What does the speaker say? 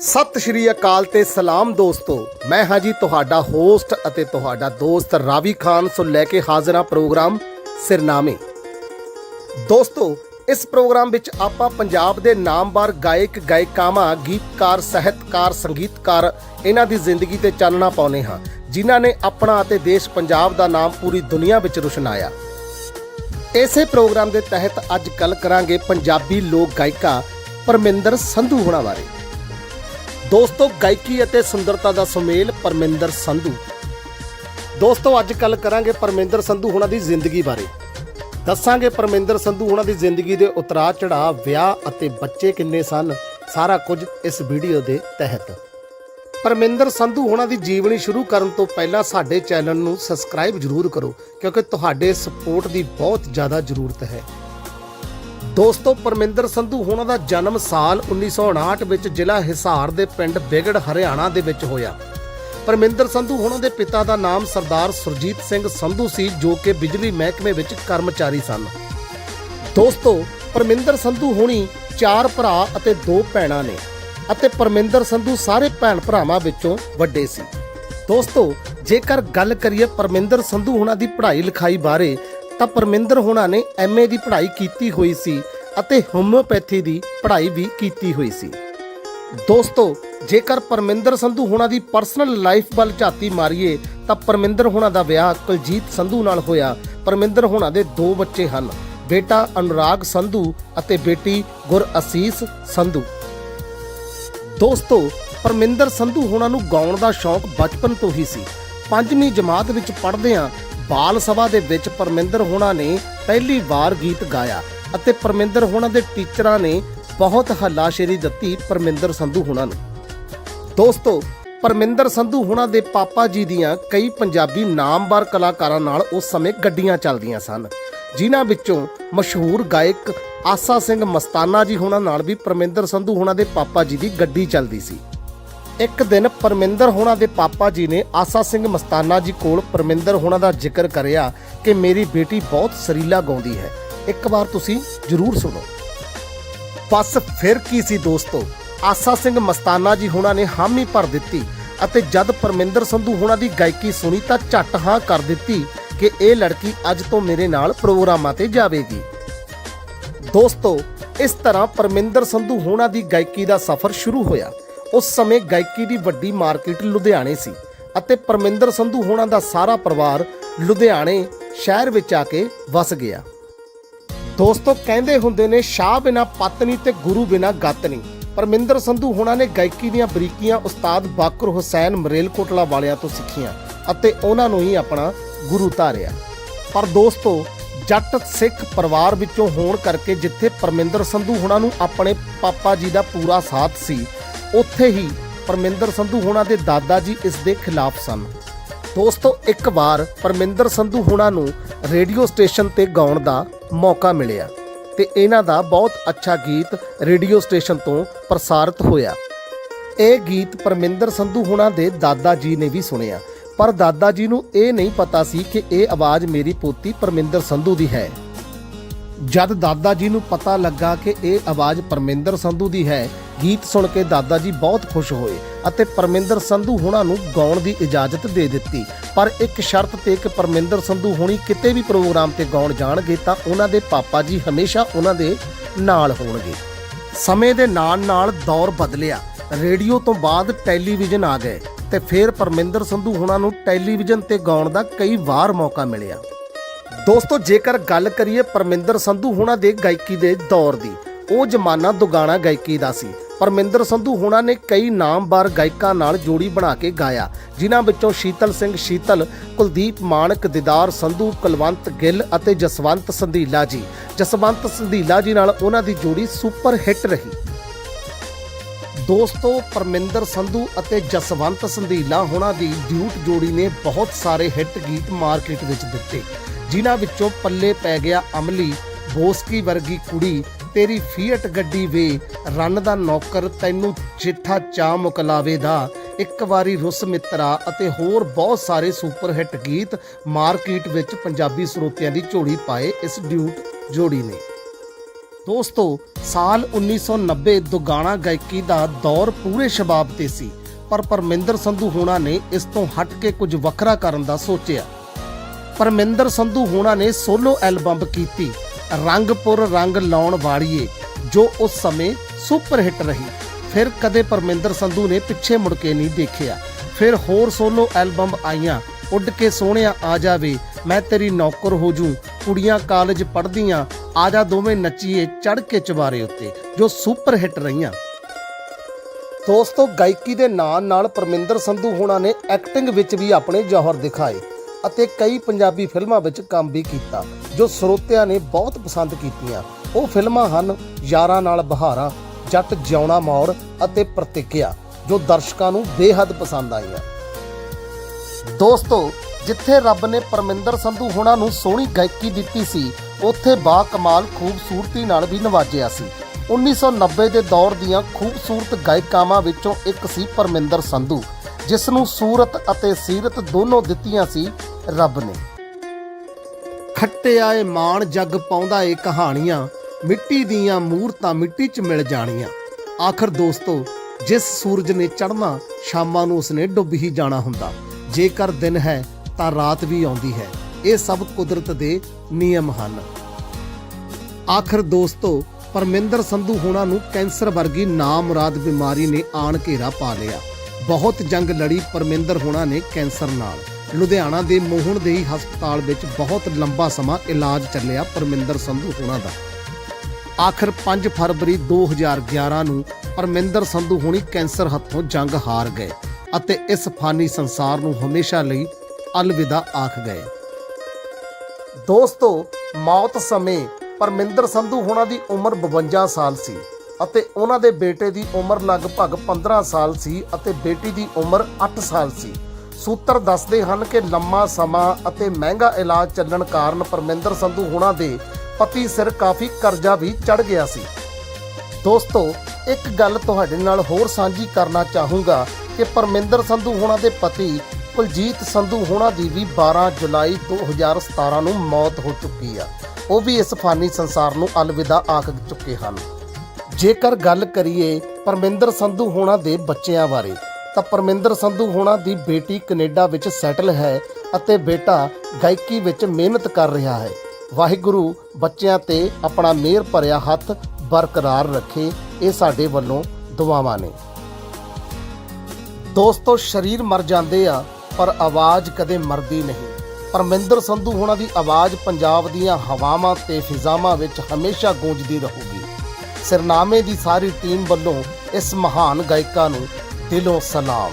ਸਤਿ ਸ਼੍ਰੀ ਅਕਾਲ ਤੇ ਸਲਾਮ ਦੋਸਤੋ। ਮੈਂ ਹਾਂ ਜੀ ਤੁਹਾਡਾ ਹੋਸਟ ਅਤੇ ਤੁਹਾਡਾ ਦੋਸਤ ਰਾਵੀ ਖਾਨ। ਸੋ ਲੈ ਕੇ ਹਾਜ਼ਰ ਹਾਂ ਪ੍ਰੋਗਰਾਮ ਸਿਰਨਾਮੇ। ਦੋਸਤੋ, ਇਸ ਪ੍ਰੋਗਰਾਮ ਵਿੱਚ ਆਪਾਂ ਪੰਜਾਬ ਦੇ ਨਾਮਵਰ ਗਾਇਕ, ਗਾਇਕਾਵਾਂ, ਗੀਤਕਾਰ, ਸਾਹਿਤਕਾਰ, ਸੰਗੀਤਕਾਰ ਇਹਨਾਂ ਦੀ ਜ਼ਿੰਦਗੀ ਤੇ ਚਾਨਣਾ ਪਾਉਨੇ ਹਾਂ, ਜਿਨ੍ਹਾਂ ਨੇ ਆਪਣਾ ਅਤੇ ਦੇਸ਼ ਪੰਜਾਬ ਦਾ ਨਾਮ ਪੂਰੀ ਦੁਨੀਆ ਵਿੱਚ ਰੁਸ਼ਨਾਇਆ। ਇਸੇ ਪ੍ਰੋਗਰਾਮ ਦੇ ਤਹਿਤ ਅੱਜ ਗੱਲ ਕਰਾਂਗੇ ਪੰਜਾਬੀ ਲੋਕ ਗਾਇਕਾ ਪਰਮਿੰਦਰ ਸੰਧੂ ਹੋਣਾ ਬਾਰੇ। ਦੋਸਤੋ, ਗਾਇਕੀ ਅਤੇ ਸੁੰਦਰਤਾ ਦਾ ਸੁਮੇਲ ਪਰਮਿੰਦਰ ਸੰਧੂ। ਦੋਸਤੋ, ਅੱਜ ਕੱਲ ਕਰਾਂਗੇ ਪਰਮਿੰਦਰ ਸੰਧੂ ਹੁਣਾਂ ਦੀ ਜ਼ਿੰਦਗੀ ਬਾਰੇ। ਦੱਸਾਂਗੇ ਪਰਮਿੰਦਰ ਸੰਧੂ ਹੁਣਾਂ ਦੀ ਜ਼ਿੰਦਗੀ ਦੇ ਉਤਰਾਅ ਚੜਾਅ ਵਿਆਹ ਅਤੇ ਬੱਚੇ ਕਿੰਨੇ ਸਨ, ਸਾਰਾ ਕੁਝ ਇਸ ਵੀਡੀਓ ਦੇ ਤਹਿਤ। ਪਰਮਿੰਦਰ ਸੰਧੂ ਹੁਣਾਂ ਦੀ ਜੀਵਨੀ ਸ਼ੁਰੂ ਕਰਨ ਤੋਂ ਪਹਿਲਾਂ ਸਾਡੇ ਚੈਨਲ ਨੂੰ ਸਬਸਕ੍ਰਾਈਬ ਜ਼ਰੂਰ ਕਰੋ, ਕਿਉਂਕਿ ਤੁਹਾਡੇ ਸਪੋਰਟ ਦੀ ਬਹੁਤ ਜ਼ਿਆਦਾ ਜ਼ਰੂਰਤ ਹੈ। ਦੋਸਤੋ, ਪਰਮਿੰਦਰ ਸੰਧੂ ਹੋਣਾ ਦਾ ਜਨਮ ਸਾਲ 1959 ਵਿੱਚ ਜ਼ਿਲ੍ਹਾ ਹਿਸਾਰ ਦੇ ਪਿੰਡ ਬਿਗੜ, ਹਰਿਆਣਾ ਦੇ ਵਿੱਚ ਹੋਇਆ। ਪਰਮਿੰਦਰ ਸੰਧੂ ਹੋਣਾ ਦੇ ਪਿਤਾ ਦਾ ਨਾਮ ਸਰਦਾਰ ਸੁਰਜੀਤ ਸਿੰਘ ਸੰਧੂ ਸੀ, ਜੋ ਕਿ ਬਿਜਲੀ ਮਹਿਕਮੇ ਵਿੱਚ ਕਰਮਚਾਰੀ ਸਨ। ਦੋਸਤੋ, ਪਰਮਿੰਦਰ ਸੰਧੂ ਹੋਣੀ ਚਾਰ ਭਰਾ ਅਤੇ ਦੋ ਭੈਣਾਂ ਨੇ ਅਤੇ ਪਰਮਿੰਦਰ ਸੰਧੂ ਸਾਰੇ ਭੈਣ ਭਰਾਵਾਂ ਵਿੱਚੋਂ ਵੱਡੇ ਸੀ। ਦੋਸਤੋ, ਜੇਕਰ ਗੱਲ ਕਰੀਏ ਪਰਮਿੰਦਰ ਸੰਧੂ ਹੋਣਾ ਦੀ ਪੜ੍ਹਾਈ ਲਿਖਾਈ ਬਾਰੇ ਤਾਂ ਪਰਮਿੰਦਰ ਹੋਣਾ ਨੇ ਐਮਏ ਦੀ ਪੜ੍ਹਾਈ ਕੀਤੀ ਹੋਈ ਸੀ ਅਤੇ ਹੋਮਿਓਪੈਥੀ ਦੀ ਪੜ੍ਹਾਈ ਵੀ ਕੀਤੀ ਹੋਈ ਸੀ। ਦੋਸਤੋ, ਜੇਕਰ ਪਰਮਿੰਦਰ ਸੰਧੂ ਹੋਣਾ ਦੀ ਪਰਸਨਲ ਲਾਈਫ ਵੱਲ ਝਾਤੀ ਮਾਰੀਏ, ਤਾਂ ਪਰਮਿੰਦਰ ਹੋਣਾ ਦਾ ਵਿਆਹ ਕੁਲਜੀਤ ਸੰਧੂ ਨਾਲ ਹੋਇਆ। ਪਰਮਿੰਦਰ ਹੋਣਾ ਦੇ ਦੋ ਬੱਚੇ ਹਨ, ਬੇਟਾ ਅਨੁਰਾਗ ਸੰਧੂ ਅਤੇ ਬੇਟੀ ਗੁਰਅਸੀਸ ਸੰਧੂ। ਦੋਸਤੋ, ਪਰਮਿੰਦਰ ਸੰਧੂ ਹੋਣਾ ਨੂੰ ਗਾਉਣ ਦਾ ਸ਼ੌਂਕ ਬਚਪਨ ਤੋਂ ਹੀ ਸੀ। ਪੰਜਵੀਂ ਜਮਾਤ ਵਿੱਚ ਪੜ੍ਹਦਿਆਂ ਬਾਲ ਸਭਾ ਦੇ ਵਿੱਚ ਪਰਮਿੰਦਰ ਹੋਣਾ ਨੇ ਪਹਿਲੀ ਵਾਰ ਗੀਤ ਗਾਇਆ ਅਤੇ ਪਰਮਿੰਦਰ ਹੋਣਾ ਦੇ ਟੀਚਰਾਂ ਨੇ ਬਹੁਤ ਹੱਲਾਸ਼ੇਰੀ ਦਿੱਤੀ ਪਰਮਿੰਦਰ ਸੰਧੂ ਹੋਣਾ ਨੂੰ। ਦੋਸਤੋ, ਪਰਮਿੰਦਰ ਸੰਧੂ ਹੁਣਾਂ ਦੇ ਪਾਪਾ ਜੀ ਦੀਆਂ ਕਈ ਪੰਜਾਬੀ ਨਾਮਵਰ ਕਲਾਕਾਰਾਂ ਨਾਲ ਉਸ ਸਮੇਂ ਗੱਡੀਆਂ ਚੱਲਦੀਆਂ ਸਨ। ਜਿਨ੍ਹਾਂ ਵਿੱਚੋਂ ਮਸ਼ਹੂਰ ਗਾਇਕ ਆਸਾ ਸਿੰਘ ਮਸਤਾਨਾ ਜੀ ਹੋਣਾ ਨਾਲ ਵੀ ਪਰਮਿੰਦਰ ਸੰਧੂ ਹੁਣਾਂ ਦੇ ਪਾਪਾ ਜੀ ਦੀ ਗੱਡੀ ਚੱਲਦੀ ਸੀ। ਇੱਕ ਦਿਨ ਪਰਮਿੰਦਰ ਹੋਣਾ ਦੇ ਪਾਪਾ ਜੀ ਨੇ ਆਸਾ ਸਿੰਘ ਮਸਤਾਨਾ ਜੀ ਕੋਲ ਪਰਮਿੰਦਰ ਹੋਣਾ ਦਾ ਜ਼ਿਕਰ ਕਰਿਆ ਕਿ ਮੇਰੀ ਬੇਟੀ ਬਹੁਤ ਸਰੀਲਾ ਗਾਉਂਦੀ ਹੈ। ਇੱਕ ਵਾਰ ਤੁਸੀਂ ਜ਼ਰੂਰ ਸੁਣੋ। ਬਸ ਫਿਰ ਕੀ ਸੀ ਦੋਸਤੋ? ਆਸਾ ਸਿੰਘ ਮਸਤਾਨਾ ਜੀ ਹੋਣਾ ਨੇ ਹਾਮੀ ਭਰ ਦਿੱਤੀ ਅਤੇ ਜਦ ਪਰਮਿੰਦਰ ਸੰਧੂ ਹੋਣਾ ਦੀ ਗਾਇਕੀ ਸੁਣੀ ਤਾਂ ਝੱਟ ਹਾਂ ਕਰ ਦਿੱਤੀ ਕਿ ਇਹ ਲੜਕੀ ਅੱਜ ਤੋਂ ਮੇਰੇ ਨਾਲ ਪ੍ਰੋਗਰਾਮਾਂ ਤੇ ਜਾਵੇਗੀ। ਦੋਸਤੋ, ਇਸ ਤਰ੍ਹਾਂ ਪਰਮਿੰਦਰ ਸੰਧੂ ਹੋਣਾ ਦੀ ਗਾਇਕੀ ਦਾ ਸਫ਼ਰ ਸ਼ੁਰੂ ਹੋਇਆ। ਉਸ ਸਮੇਂ ਗਾਇਕੀ ਦੀ ਵੱਡੀ ਮਾਰਕੀਟ ਲੁਧਿਆਣੇ ਸੀ ਅਤੇ ਪਰਮਿੰਦਰ ਸੰਧੂ ਹੋਣਾ ਦਾ ਸਾਰਾ ਪਰਿਵਾਰ ਲੁਧਿਆਣੇ ਸ਼ਹਿਰ ਵਿੱਚ ਆ ਕੇ ਵਸ ਗਿਆ। ਦੋਸਤੋ, ਕਹਿੰਦੇ ਹੁੰਦੇ ਨੇ, ਸ਼ਾਹ ਬਿਨਾ ਪਤਨੀ ਤੇ ਗੁਰੂ ਬਿਨਾ ਗੱਤ ਪਰਮਿੰਦਰ ਸੰਧੂ ਹੋਣਾ ਨੇ ਗਾਇਕੀ ਦੀਆਂ ਬਰੀਕੀਆਂ ਉਸਤਾਦ ਬਾਕਰ ਹੁਸੈਨ ਮਰੇਲਕੋਟਲਾ ਵਾਲਿਆਂ ਤੋਂ ਸਿੱਖੀਆਂ ਅਤੇ ਉਹਨਾਂ ਨੂੰ ਹੀ ਆਪਣਾ ਗੁਰੂ ਧਾਰਿਆ। ਪਰ ਦੋਸਤੋ, ਜੱਟ ਸਿੱਖ ਪਰਿਵਾਰ ਵਿੱਚੋਂ ਹੋਣ ਕਰਕੇ ਜਿੱਥੇ ਪਰਮਿੰਦਰ ਸੰਧੂ ਹੁਣਾਂ ਨੂੰ ਆਪਣੇ ਪਾਪਾ ਜੀ ਦਾ ਪੂਰਾ ਸਾਥ ਸੀ ਉੱਥੇ ਹੀ ਪਰਮਿੰਦਰ ਸੰਧੂ ਹੋਣਾ ਦੇ ਦਾਦਾ ਜੀ ਇਸ ਦੇ ਖਿਲਾਫ ਸਨ। ਦੋਸਤੋ, ਇੱਕ ਵਾਰ ਪਰਮਿੰਦਰ ਸੰਧੂ ਹੋਣਾ ਨੂੰ ਰੇਡੀਓ ਸਟੇਸ਼ਨ ਤੇ ਗਾਉਣ ਦਾ ਮੌਕਾ ਮਿਲਿਆ ਤੇ ਇਹਨਾਂ ਦਾ ਬਹੁਤ ਅੱਛਾ ਗੀਤ ਰੇਡੀਓ ਸਟੇਸ਼ਨ ਤੋਂ ਪ੍ਰਸਾਰਿਤ ਹੋਇਆ। ਇਹ ਗੀਤ ਪਰਮਿੰਦਰ ਸੰਧੂ ਹੋਣਾ ਦੇ ਦਾਦਾ ਜੀ ਨੇ ਵੀ ਸੁਣਿਆ। ਪਰ ਦਾਦਾ ਜੀ ਨੂੰ ਇਹ ਨਹੀਂ ਪਤਾ ਸੀ ਕਿ ਇਹ ਆਵਾਜ਼ ਮੇਰੀ ਪੋਤੀ ਪਰਮਿੰਦਰ ਸੰਧੂ ਦੀ ਹੈ। ਜਦ ਦਾਦਾ ਜੀ ਨੂੰ ਪਤਾ ਲੱਗਾ ਕਿ ਇਹ ਆਵਾਜ਼ ਪਰਮਿੰਦਰ ਸੰਧੂ ਦੀ ਹੈ ਗੀਤ ਸੁਣ ਕੇ ਦਾਦਾ ਜੀ ਬਹੁਤ ਖੁਸ਼ ਹੋਏ ਅਤੇ ਪਰਮਿੰਦਰ ਸੰਧੂ ਹੁਣਾਂ ਨੂੰ ਗਾਉਣ ਦੀ ਇਜਾਜ਼ਤ ਦੇ ਦਿੱਤੀ। ਪਰ ਇੱਕ ਸ਼ਰਤ ਤੇ ਕਿ ਪਰਮਿੰਦਰ ਸੰਧੂ ਹੁਣੀ ਕਿਤੇ ਵੀ ਪ੍ਰੋਗਰਾਮ ਤੇ ਗਾਉਣ ਜਾਣਗੇ ਤਾਂ ਉਹਨਾਂ ਦੇ ਪਾਪਾ ਜੀ ਹਮੇਸ਼ਾ ਉਹਨਾਂ ਦੇ ਨਾਲ ਹੋਣਗੇ। ਸਮੇਂ ਦੇ ਨਾਲ-ਨਾਲ ਦੌਰ ਬਦਲਿਆ। ਰੇਡੀਓ ਤੋਂ ਬਾਅਦ ਟੈਲੀਵਿਜ਼ਨ ਆ ਗਏ ਤੇ ਫਿਰ ਪਰਮਿੰਦਰ ਸੰਧੂ ਹੁਣਾਂ ਨੂੰ ਟੈਲੀਵਿਜ਼ਨ ਤੇ ਗਾਉਣ ਦਾ ਕਈ ਵਾਰ ਮੌਕਾ ਮਿਲਿਆ। ਦੋਸਤੋ, ਜੇਕਰ ਗੱਲ ਕਰੀਏ ਪਰਮਿੰਦਰ ਸੰਧੂ ਹੁਣਾਂ ਦੇ ਗਾਇਕੀ ਦੇ ਦੌਰ ਦੀ, ਉਹ ਜ਼ਮਾਨਾ ਦੁਗਾਣਾ ਗਾਇਕੀ ਦਾ ਸੀ। ਪਰਮਿੰਦਰ ਸੰਧੂ ਹੋਣਾ ਨੇ ਕਈ ਨਾਮਵਰ ਗਾਇਕਾਂ ਨਾਲ ਜੋੜੀ ਬਣਾ ਕੇ ਗਾਇਆ, ਜਿਨ੍ਹਾਂ ਵਿੱਚੋਂ ਸ਼ੀਤਲ ਸਿੰਘ ਸ਼ੀਤਲ, ਕੁਲਦੀਪ ਮਾਨਕ ਦਿਦਾਰ ਸੰਧੂ, ਕੁਲਵੰਤ ਗਿੱਲ ਅਤੇ ਜਸਵੰਤ ਸੰਧੀਲਾ ਜੀ। ਜਸਵੰਤ ਸੰਧੀਲਾ ਜੀ ਨਾਲ ਉਹਨਾਂ ਦੀ ਜੋੜੀ ਸੁਪਰ ਹਿੱਟ ਰਹੀ। ਦੋਸਤੋ, ਪਰਮਿੰਦਰ ਸੰਧੂ ਅਤੇ ਜਸਵੰਤ ਸੰਧੀਲਾ ਹੋਣਾ ਦੀ ਡਿਊਟ ਜੋੜੀ ਨੇ ਬਹੁਤ ਸਾਰੇ ਹਿੱਟ ਗੀਤ ਮਾਰਕੀਟ ਵਿੱਚ ਦਿੱਤੇ, ਜਿਨ੍ਹਾਂ ਵਿੱਚੋਂ ਪੱਲੇ ਪੈ ਗਿਆ ਅਮਲੀ, ਬੋਸਕੀ ਵਰਗੀ ਕੁੜੀ ਤੇਰੀ ਫੀਟ ਗੱਡੀ ਵੇ ਰੰਨ ਦਾ ਨੌਕਰ ਤੈਨੂੰ ਚਿੱਠਾ ਚਾ ਮੁਕਲਾਵੇ ਦਾ। ਇੱਕ ਵਾਰੀ ਰੁੱਸ ਮਿੱਤਰਾ ਅਤੇ ਹੋਰ ਬਹੁਤ ਸਾਰੇ ਸੁਪਰ ਹਿੱਟ ਗੀਤ ਮਾਰਕੀਟ ਵਿੱਚ ਪੰਜਾਬੀ ਸਰੋਤਿਆਂ ਦੀ ਝੋਲੀ ਪਾਏ ਇਸ ਡਿਊਟ ਜੋੜੀ ਨੇ। ਦੋਸਤੋ, ਸਾਲ 1990 ਦੁਗਾਣਾ ਗਾਇਕੀ ਦਾ ਦੌਰ ਪੂਰੇ ਸ਼ਬਾਬ ਤੇ ਸੀ, ਪਰ ਪਰਮਿੰਦਰ ਸੰਧੂ ਹੋਣਾ ਨੇ ਇਸ ਤੋਂ ਹਟ ਕੇ ਕੁਝ ਵੱਖਰਾ ਕਰਨ ਦਾ ਸੋਚਿਆ। ਪਰਮਿੰਦਰ ਸੰਧੂ ਹੋਣਾ ਨੇ ਸੋਲੋ ਐਲਬਮ ਕੀਤੀ ਰੰਗਪੁਰ ਰੰਗ ਲਾਉਣ ਵਾਲੀਏ, ਜੋ ਉਸ ਸਮੇਂ ਸੁਪਰ ਹਿੱਟ ਰਹੀ। ਫਿਰ ਕਦੇ ਪਰਮਿੰਦਰ ਸੰਧੂ ਨੇ ਪਿੱਛੇ ਮੁੜ ਕੇ ਨਹੀਂ ਦੇਖਿਆ। ਫਿਰ ਹੋਰ ਸੋਲੋ ਐਲਬਮ ਆਈਆਂ, ਉੱਡ ਕੇ ਸੋਹਣਿਆ ਆ ਜਾਵੇ, ਮੈਂ ਤੇਰੀ ਨੌਕਰ ਹੋ ਜੂ, ਕੁੜੀਆਂ ਕਾਲਜ ਪੜ੍ਹਦੀਆਂ, ਆ ਜਾ ਦੋਵੇਂ ਨੱਚੀਏ ਚੜ ਕੇ ਚਵਾਰੇ ਉੱਤੇ, ਜੋ ਸੁਪਰ ਹਿੱਟ ਰਹੀਆਂ। ਦੋਸਤੋ, ਗਾਇਕੀ ਦੇ ਨਾਲ ਨਾਲ ਪਰਮਿੰਦਰ ਸੰਧੂ ਹੋਣਾ ਨੇ ਐਕਟਿੰਗ ਵਿੱਚ ਵੀ ਆਪਣੇ ਜ਼ੋਹਰ ਦਿਖਾਏ। ਅਤੇ ਕਈ ਪੰਜਾਬੀ ਫਿਲਮਾਂ ਵਿੱਚ ਕੰਮ ਵੀ ਕੀਤਾ, ਜੋ ਸਰੋਤਿਆਂ ਨੇ ਬਹੁਤ ਪਸੰਦ ਕੀਤੀਆਂ। ਉਹ ਫਿਲਮਾਂ ਹਨ ਯਾਰਾਂ ਨਾਲ ਬਹਾਰਾਂ, ਜੱਟ ਜਿਉਣਾ ਮੌੜ ਅਤੇ ਪ੍ਰਤੀਕਿਆ, ਜੋ ਦਰਸ਼ਕਾਂ ਨੂੰ ਬੇਹੱਦ ਪਸੰਦ ਆਈਆਂ। ਦੋਸਤੋ, ਜਿੱਥੇ ਰੱਬ ਨੇ ਪਰਮਿੰਦਰ ਸੰਧੂ ਹੁਣਾਂ ਨੂੰ ਸੋਹਣੀ ਗਾਇਕੀ ਦਿੱਤੀ ਸੀ, ਉੱਥੇ ਬਾ ਕਮਾਲ ਖੂਬਸੂਰਤੀ ਨਾਲ ਵੀ ਨਵਾਜਿਆ ਸੀ। 1990 ਦੇ ਦੌਰ ਦੀਆਂ ਖੂਬਸੂਰਤ ਗਾਇਕਾਵਾਂ ਵਿੱਚੋਂ ਇੱਕ ਸੀ ਪਰਮਿੰਦਰ ਸੰਧੂ, ਜਿਸ ਨੂੰ ਸੂਰਤ ਅਤੇ ਸੀਰਤ ਦੋਨੋਂ ਦਿੱਤੀਆਂ ਸੀ ਰੱਬ ਨੇ। ਖੱਟੇ ਆਏ ਮਾਣ ਜੱਗ ਪਾਉਂਦਾ ਏ ਕਹਾਣੀਆਂ, ਮਿੱਟੀ ਦੀਆਂ ਮੂਰਤਾਂ ਮਿੱਟੀ 'ਚ ਮਿਲ ਜਾਣੀਆਂ। ਆਖਰ ਦੋਸਤੋ, ਜਿਸ ਸੂਰਜ ਨੇ ਚੜ੍ਹਨਾ, ਸ਼ਾਮਾਂ ਨੂੰ ਉਸਨੇ ਡੁੱਬ ਹੀ ਜਾਣਾ ਹੁੰਦਾ। ਜੇਕਰ ਦਿਨ ਹੈ, ਤਾਂ ਰਾਤ ਵੀ ਆਉਂਦੀ ਹੈ। ਇਹ ਸਭ ਕੁਦਰਤ ਦੇ ਨਿਯਮ ਹਨ। ਆਖਰ ਦੋਸਤੋ, ਪਰਮਿੰਦਰ ਸੰਧੂ ਹੋਣਾ ਨੂੰ ਕੈਂਸਰ ਵਰਗੀ ਨਾਮੁਰਾਦ ਬਿਮਾਰੀ ਨੇ ਆਣ ਘੇਰਾ ਪਾ ਲਿਆ। ਬਹੁਤ ਜੰਗ ਲੜੀ ਪਰਮਿੰਦਰ ਹੋਣਾ ਨੇ ਕੈਂਸਰ ਨਾਲ। ਲੁਧਿਆਣਾ ਦੇ ਮੋਹਣ ਦੇਹੀ ਹਸਪਤਾਲ ਵਿੱਚ ਬਹੁਤ ਲੰਬਾ ਸਮਾਂ ਇਲਾਜ ਚੱਲਿਆ ਪਰਮਿੰਦਰ ਸੰਧੂ ਹੋਣਾ ਦਾ। ਆਖਰ 5 ਫਰਵਰੀ 2011 ਨੂੰ ਪਰਮਿੰਦਰ ਸੰਧੂ ਹੋਣੀ ਕੈਂਸਰ ਹੱਥੋਂ ਜੰਗ ਹਾਰ ਗਏ ਅਤੇ ਇਸ ਫਾਨੀ ਸੰਸਾਰ ਨੂੰ ਹਮੇਸ਼ਾ ਲਈ ਅਲਵਿਦਾ ਆਖ ਗਏ। ਦੋਸਤੋ, ਮੌਤ ਸਮੇਂ ਪਰਮਿੰਦਰ ਸੰਧੂ ਹੋਣਾ ਦੀ ਉਮਰ 52 ਸਾਲ ਸੀ ਅਤੇ ਉਹਨਾਂ ਦੇ ਬੇਟੇ ਦੀ ਉਮਰ ਲਗਭਗ 15 ਸਾਲ ਸੀ ਅਤੇ ਬੇਟੀ ਦੀ ਉਮਰ 8 ਸਾਲ ਸੀ। ਸੂਤਰ ਦੱਸਦੇ ਹਨ ਕਿ ਲੰਮਾ ਸਮਾਂ ਅਤੇ ਮਹਿੰਗਾ ਇਲਾਜ ਚੱਲਣ ਕਾਰਨ ਪਰਮਿੰਦਰ ਸੰਧੂ ਹੋਣਾ ਦੇ ਪਤੀ ਸਿਰ ਕਾਫੀ ਕਰਜ਼ਾ ਵੀ ਚੜ ਗਿਆ ਸੀ। ਦੋਸਤੋ, ਇੱਕ ਗੱਲ ਤੁਹਾਡੇ ਨਾਲ ਹੋਰ ਸਾਂਝੀ ਕਰਨਾ ਚਾਹੂੰਗਾ ਕਿ ਪਰਮਿੰਦਰ ਸੰਧੂ ਹੋਣਾ ਦੇ ਪਤੀ ਕੁਲਜੀਤ ਸੰਧੂ ਹੋਣਾ ਦੀ ਵੀ 12 ਜੁਲਾਈ 2017 ਨੂੰ ਮੌਤ ਹੋ ਚੁੱਕੀ ਆ। ਉਹ ਵੀ ਇਸ ਫਾਨੀ ਸੰਸਾਰ ਨੂੰ ਅਲਵਿਦਾ ਆਖ ਚੁੱਕੇ ਹਨ। ਜੇਕਰ ਗੱਲ ਕਰੀਏ ਪਰਮਿੰਦਰ ਸੰਧੂ ਹੋਣਾ ਦੇ ਬੱਚਿਆਂ ਬਾਰੇ ਤਾਂ ਪਰਮਿੰਦਰ ਸੰਧੂ ਹੋਣਾ ਦੀ ਬੇਟੀ ਕੈਨੇਡਾ ਵਿੱਚ ਸੈਟਲ ਹੈ ਅਤੇ ਬੇਟਾ ਗਾਇਕੀ ਵਿੱਚ ਮਿਹਨਤ ਕਰ ਰਿਹਾ ਹੈ। ਵਾਹਿਗੁਰੂ, ਬੱਚਿਆਂ ਤੇ ਆਪਣਾ ਮਿਹਰ ਭਰਿਆ ਹੱਥ ਬਰਕਰਾਰ ਰੱਖੇ, ਇਹ ਸਾਡੇ ਵੱਲੋਂ ਦੁਆਵਾਂ ਨੇ। ਦੋਸਤੋ, ਸਰੀਰ ਮਰ ਜਾਂਦੇ ਆ, ਪਰ ਆਵਾਜ਼ ਕਦੇ ਮਰਦੀ ਨਹੀਂ। ਪਰਮਿੰਦਰ ਸੰਧੂ ਹੋਣਾ ਦੀ ਆਵਾਜ਼ ਪੰਜਾਬ ਦੀਆਂ ਹਵਾਵਾਂ ਤੇ ਫਿਜ਼ਾਵਾਂ ਵਿੱਚ ਹਮੇਸ਼ਾ ਗੂੰਜਦੀ ਰਹੂਗੀ। ਸਿਰਨਾਮੇ ਦੀ ਸਾਰੀ ਟੀਮ ਵੱਲੋਂ ਇਸ ਮਹਾਨ ਗਾਇਕਾ ਨੂੰ ਦਿਲੋਂ ਸਲਾਮ।